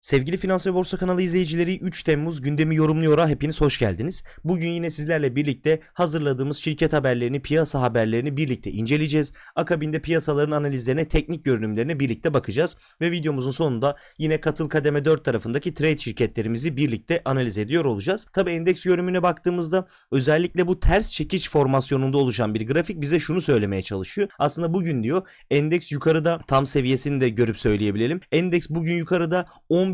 Sevgili Finans ve Borsa kanalı izleyicileri 3 Temmuz gündemi yorumluyor'a hepiniz hoş geldiniz. Bugün yine sizlerle birlikte hazırladığımız şirket haberlerini, piyasa haberlerini birlikte inceleyeceğiz. Akabinde piyasaların analizlerine, teknik görünümlerine birlikte bakacağız. Ve videomuzun sonunda yine Katıl Kademe 4 tarafındaki trade şirketlerimizi birlikte analiz ediyor olacağız. Tabi endeks yorumuna baktığımızda özellikle bu ters çekiş formasyonunda oluşan bir grafik bize şunu söylemeye çalışıyor. Aslında bugün diyor endeks yukarıda tam seviyesini de görüp söyleyebilelim. Endeks bugün yukarıda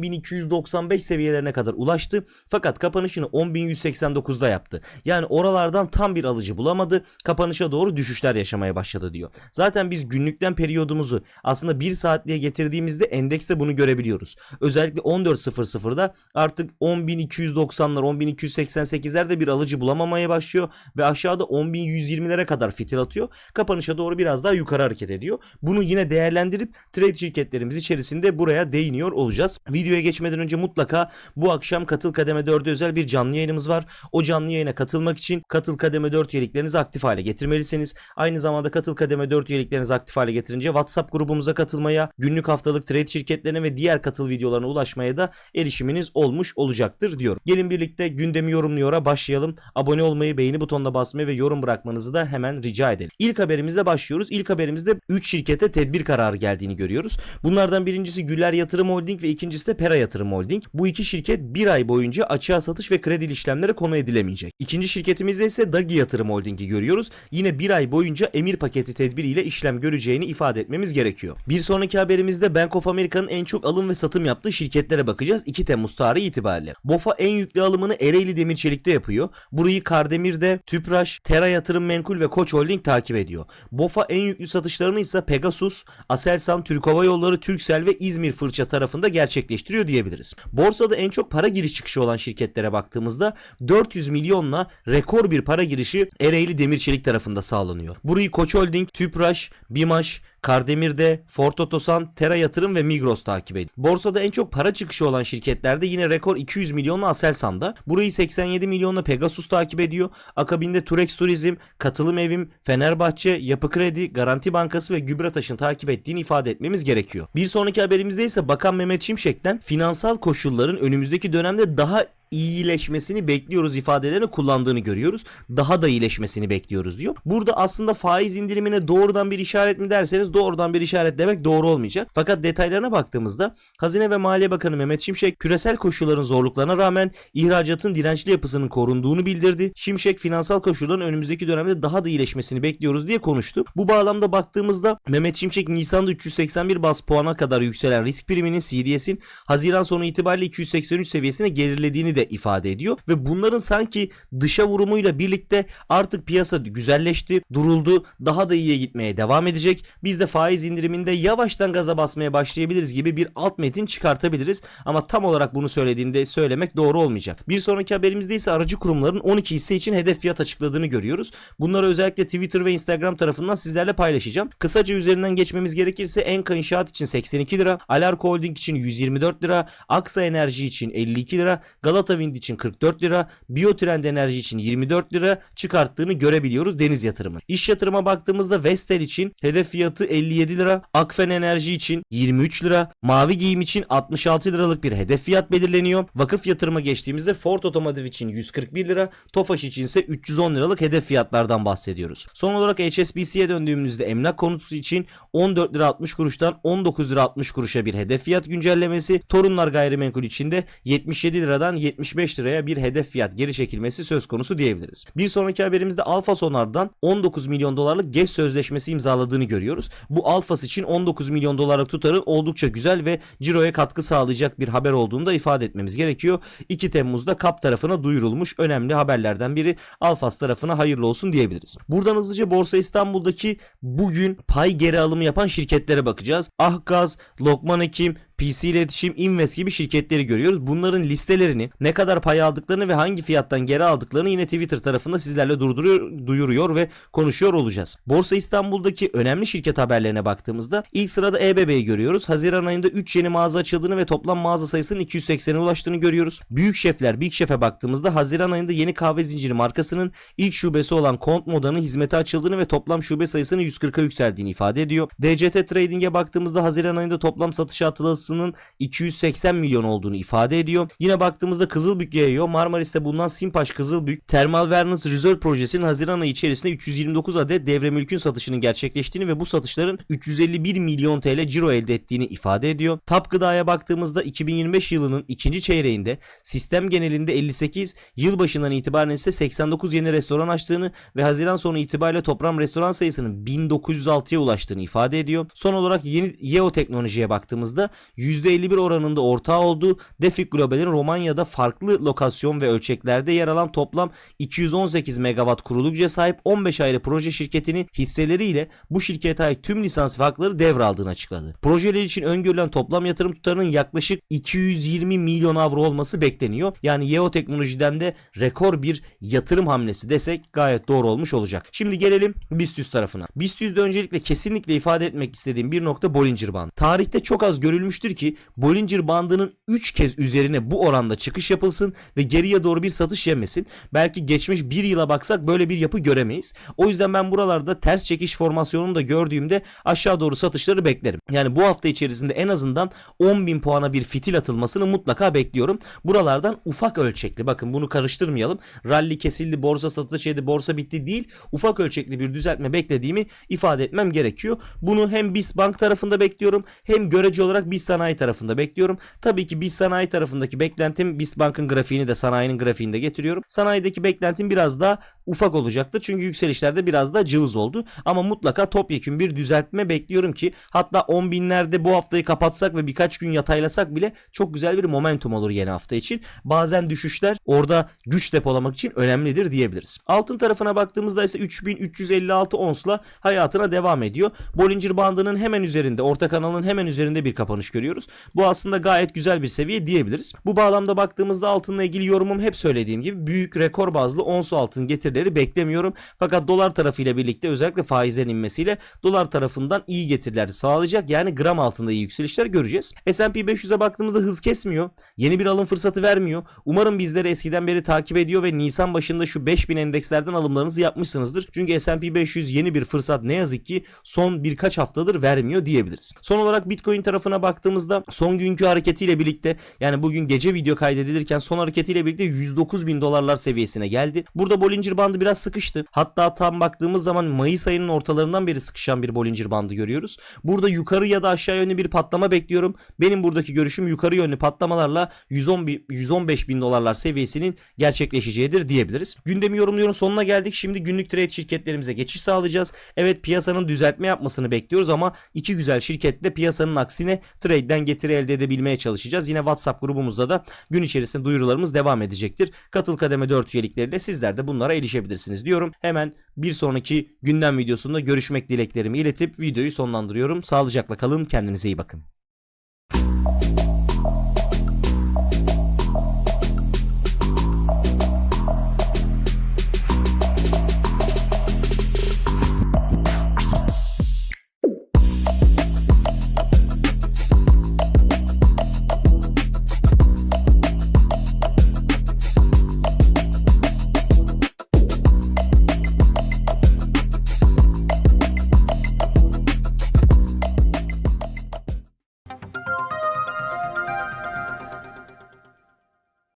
10.295 seviyelerine kadar ulaştı. Fakat kapanışını 10.189'da yaptı. Yani oralardan tam bir alıcı bulamadı. Kapanışa doğru düşüşler yaşamaya başladı diyor. Zaten biz günlükten periyodumuzu aslında 1 saatliğe getirdiğimizde endekste bunu görebiliyoruz. Özellikle 14.00'da artık 10.290'lar 10.288'lerde bir alıcı bulamamaya başlıyor ve aşağıda 10.120'lere kadar fitil atıyor. Kapanışa doğru biraz daha yukarı hareket ediyor. Bunu yine değerlendirip trade şirketlerimiz içerisinde buraya değiniyor olacağız. Videoya geçmeden önce mutlaka bu akşam Katıl Kademe 4'e özel bir canlı yayınımız var. O canlı yayına katılmak için Katıl Kademe 4 üyeliklerinizi aktif hale getirmelisiniz. Aynı zamanda Katıl Kademe 4 üyeliklerinizi aktif hale getirince WhatsApp grubumuza katılmaya, günlük haftalık trade şirketlerine ve diğer katıl videolarına ulaşmaya da erişiminiz olmuş olacaktır diyorum. Gelin birlikte gündemi yorumluyora başlayalım. Abone olmayı, beğeni butonuna basmayı ve yorum bırakmanızı da hemen rica edelim. İlk haberimizle başlıyoruz. İlk haberimizde 3 şirkete tedbir kararı geldiğini görüyoruz. Bunlardan birincisi Güler Yatırım Holding ve ikincisi de Pera Yatırım Holding. Bu iki şirket bir ay boyunca açığa satış ve kredi işlemlere konu edilemeyecek. İkinci şirketimizde ise Dagi Yatırım Holding'i görüyoruz. Yine bir ay boyunca emir paketi tedbiriyle işlem göreceğini ifade etmemiz gerekiyor. Bir sonraki haberimizde Bank of America'nın en çok alım ve satım yaptığı şirketlere bakacağız 2 Temmuz tarihi itibariyle. BOFA en yüklü alımını Ereğli Demir Çelik'te yapıyor. Burayı Kardemir'de, Tüpraş, Tera Yatırım Menkul ve Koç Holding takip ediyor. BOFA en yüklü satışlarını ise Pegasus, Aselsan, Türk Hava Yolları, Turkcell ve İzmir Fırça tarafında gerçekleştiriyor diyebiliriz. Borsada en çok para giriş çıkışı olan şirketlere baktığımızda 400 milyonla rekor bir para girişi Ereğli Demir Çelik tarafında sağlanıyor. Burayı Koç Holding, Tüpraş, Bimaş, Kardemir'de, Ford Otosan, Tera Yatırım ve Migros takip ediyor. Borsada en çok para çıkışı olan şirketlerde yine rekor 200 milyonla Aselsan'da. Burayı 87 milyonla Pegasus takip ediyor. Akabinde Turex Turizm, Katılım Evim, Fenerbahçe, Yapı Kredi, Garanti Bankası ve Gübrataş'ın takip ettiğini ifade etmemiz gerekiyor. Bir sonraki haberimizde ise Bakan Mehmet Şimşek'ten finansal koşulların önümüzdeki dönemde daha iyileşmesini bekliyoruz ifadelerini kullandığını görüyoruz. Daha da iyileşmesini bekliyoruz diyor. Burada aslında faiz indirimine doğrudan bir işaret mi derseniz doğrudan bir işaret demek doğru olmayacak. Fakat detaylarına baktığımızda Hazine ve Maliye Bakanı Mehmet Şimşek küresel koşulların zorluklarına rağmen ihracatın dirençli yapısının korunduğunu bildirdi. Şimşek finansal koşulların önümüzdeki dönemde daha da iyileşmesini bekliyoruz diye konuştu. Bu bağlamda baktığımızda Mehmet Şimşek Nisan'da 381 bas puana kadar yükselen risk priminin CDS'in Haziran sonu itibariyle 283 seviyesine gerilediğini de ifade ediyor ve bunların sanki dışa vurumuyla birlikte artık piyasa güzelleşti, duruldu, daha da iyiye gitmeye devam edecek. Biz de faiz indiriminde yavaştan gaza basmaya başlayabiliriz gibi bir alt metin çıkartabiliriz ama tam olarak bunu söylediğinde söylemek doğru olmayacak. Bir sonraki haberimizde ise aracı kurumların 12 hisse için hedef fiyat açıkladığını görüyoruz. Bunları özellikle Twitter ve Instagram tarafından sizlerle paylaşacağım. Kısaca üzerinden geçmemiz gerekirse Enka İnşaat için 82 lira, Alarko Holding için 124 lira, Aksa Enerji için 52 lira, Galata Wind için 44 lira, Biotrend Enerji için 24 lira çıkarttığını görebiliyoruz deniz yatırımı. İş yatırıma baktığımızda Vestel için hedef fiyatı 57 lira, Akfen Enerji için 23 lira, Mavi Giyim için 66 liralık bir hedef fiyat belirleniyor. Vakıf yatırıma geçtiğimizde Ford Otomotiv için 141 lira, Tofaş için ise 310 liralık hedef fiyatlardan bahsediyoruz. Son olarak HSBC'ye döndüğümüzde emlak konutu için 14 lira 60 kuruştan 19 lira 60 kuruşa bir hedef fiyat güncellemesi, Torunlar Gayrimenkul içinde 77 liradan 75 liraya bir hedef fiyat geri çekilmesi söz konusu diyebiliriz. Bir sonraki haberimizde Alfa Sonar'dan 19 milyon dolarlık GES sözleşmesi imzaladığını görüyoruz. Bu Alfas için 19 milyon dolarlık tutarın oldukça güzel ve ciroya katkı sağlayacak bir haber olduğunu da ifade etmemiz gerekiyor. 2 Temmuz'da KAP tarafına duyurulmuş önemli haberlerden biri Alfas tarafına hayırlı olsun diyebiliriz. Buradan hızlıca Borsa İstanbul'daki bugün pay geri alımı yapan şirketlere bakacağız. Ahgaz, Lokman Hekim, PC İletişim, Invest gibi şirketleri görüyoruz. Bunların listelerini, ne kadar pay aldıklarını ve hangi fiyattan geri aldıklarını yine Twitter tarafında sizlerle durduruyor, duyuruyor ve konuşuyor olacağız. Borsa İstanbul'daki önemli şirket haberlerine baktığımızda ilk sırada EBB'yi görüyoruz. Haziran ayında 3 yeni mağaza açıldığını ve toplam mağaza sayısının 280'e ulaştığını görüyoruz. Büyük şefler Big Chef'e baktığımızda Haziran ayında yeni kahve zinciri markasının ilk şubesi olan Kont Moda'nın hizmete açıldığını ve toplam şube sayısının 140'a yükseldiğini ifade ediyor. DCT Trading'e baktığımızda Haziran ayında toplam satışa atılığı altyapısının 280 milyon olduğunu ifade ediyor. Yine baktığımızda Kızılbük yayıyor. Marmaris'te bulunan Simpaş Kızılbük Thermal Wellness Reserve projesinin Haziran ayı içerisinde 329 adet devre mülkün satışının gerçekleştiğini ve bu satışların 351 milyon TL ciro elde ettiğini ifade ediyor. Tap Gıda'ya baktığımızda 2025 yılının ikinci çeyreğinde sistem genelinde 58, yılbaşından itibaren ise 89 yeni restoran açtığını ve Haziran sonu itibariyle toplam restoran sayısının 1906'ya ulaştığını ifade ediyor. Son olarak yeni Yeo teknolojiye baktığımızda %51 oranında ortağı olduğu Defik Global'in Romanya'da farklı lokasyon ve ölçeklerde yer alan toplam 218 megawatt kurulu sahip 15 ayrı proje şirketinin hisseleriyle bu şirkete ait tüm lisans ve hakları devraldığını açıkladı. Projeler için öngörülen toplam yatırım tutarının yaklaşık 220 milyon avro olması bekleniyor. Yani Yeo teknolojiden de rekor bir yatırım hamlesi desek gayet doğru olmuş olacak. Şimdi gelelim BIST tarafına. BIST öncelikle kesinlikle ifade etmek istediğim bir nokta Bollinger Band. Tarihte çok az görülmüştür ki Bollinger bandının 3 kez üzerine bu oranda çıkış yapılsın ve geriye doğru bir satış yemesin. Belki geçmiş bir yıla baksak böyle bir yapı göremeyiz. O yüzden ben buralarda ters çekiş formasyonunu da gördüğümde aşağı doğru satışları beklerim. Yani bu hafta içerisinde en azından 10.000 puana bir fitil atılmasını mutlaka bekliyorum. Buralardan ufak ölçekli bakın bunu karıştırmayalım. Rally kesildi, borsa satış yedi, borsa bitti değil. Ufak ölçekli bir düzeltme beklediğimi ifade etmem gerekiyor. Bunu hem BIS Bank tarafında bekliyorum hem görece olarak BIS Sanayi tarafında bekliyorum. Tabii ki BIS Sanayi tarafındaki beklentim BIS Bank'ın grafiğini de sanayinin grafiğinde getiriyorum. Sanayideki beklentim biraz daha ufak olacaktır. Çünkü yükselişlerde biraz daha cılız oldu. Ama mutlaka topyekun bir düzeltme bekliyorum ki hatta 10 binlerde bu haftayı kapatsak ve birkaç gün yataylasak bile çok güzel bir momentum olur yeni hafta için. Bazen düşüşler orada güç depolamak için önemlidir diyebiliriz. Altın tarafına baktığımızda ise 3356 onsla hayatına devam ediyor. Bollinger bandının hemen üzerinde, orta kanalın hemen üzerinde bir kapanış görüyoruz. Bu aslında gayet güzel bir seviye diyebiliriz. Bu bağlamda baktığımızda altınla ilgili yorumum hep söylediğim gibi büyük rekor bazlı ons altın getirileri beklemiyorum. Fakat dolar tarafıyla birlikte özellikle faizlerin inmesiyle dolar tarafından iyi getiriler sağlayacak. Yani gram altında iyi yükselişler göreceğiz. S&P 500'e baktığımızda hız kesmiyor. Yeni bir alım fırsatı vermiyor. Umarım bizleri eskiden beri takip ediyor ve Nisan başında şu 5000 endekslerden alımlarınızı yapmışsınızdır. Çünkü S&P 500 yeni bir fırsat ne yazık ki son birkaç haftadır vermiyor diyebiliriz. Son olarak Bitcoin tarafına baktığımızda son günkü hareketiyle birlikte yani bugün gece video kaydedilirken son hareketiyle birlikte 109 bin dolarlar seviyesine geldi. Burada Bollinger bandı biraz sıkıştı. Hatta tam baktığımız zaman Mayıs ayının ortalarından beri sıkışan bir Bollinger bandı görüyoruz. Burada yukarı ya da aşağı yönlü bir patlama bekliyorum. Benim buradaki görüşüm yukarı yönlü patlamalarla 110 bin, 115 bin dolarlar seviyesinin gerçekleşeceğidir diyebiliriz. Gündemi yorumluyorum sonuna geldik. Şimdi günlük trade şirketlerimize geçiş sağlayacağız. Evet piyasanın düzeltme yapmasını bekliyoruz ama iki güzel şirketle piyasanın aksine trade'den getiri elde edebilmeye çalışacağız. Yine WhatsApp grubumuzda da gün içerisinde duyurularımız devam edecektir. Katıl kademe 4 üyelikleriyle sizler de bunlara erişebilirsiniz diyorum. Hemen bir sonraki gündem videosunda görüşmek dileklerimi iletip videoyu sonlandırıyorum. Sağlıcakla kalın, kendinize iyi bakın.